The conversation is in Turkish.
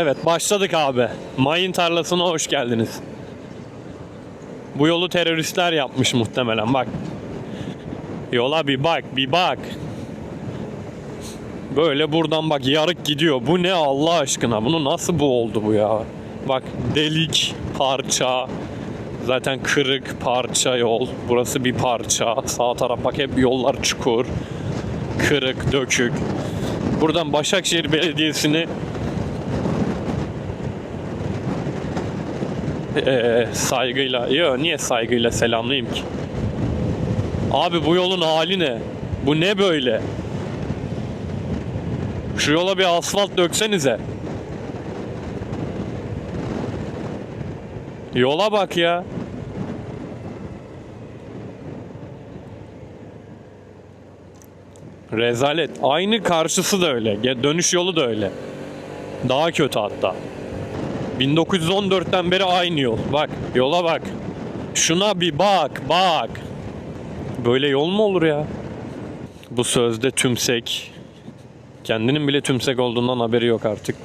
Evet başladık abi. Mayın tarlasına hoş geldiniz. Bu yolu teröristler yapmış muhtemelen bak. Yola bir bak bir bak. Böyle buradan bak yarık gidiyor. Bu ne Allah aşkına? Bunu nasıl bu oldu bu ya? Bak delik, parça. Zaten kırık parça yol. Burası bir parça. Sağ taraf bak hep yollar çukur. Kırık, dökük. Buradan Başakşehir Belediyesi'ni eee, saygıyla, yo niye saygıyla selamlayayım ki? Abi bu yolun hali ne? Bu ne böyle? Şu yola bir asfalt döksenize. Yola bak ya. Rezalet. Aynı karşısı da öyle. Dönüş yolu da öyle. Daha kötü hatta. 1914'ten beri aynı yol. Bak yola bak. Şuna bir bak bak. Böyle yol mu olur ya? Bu sözde tümsek. Kendinin bile tümsek olduğundan haberi yok artık.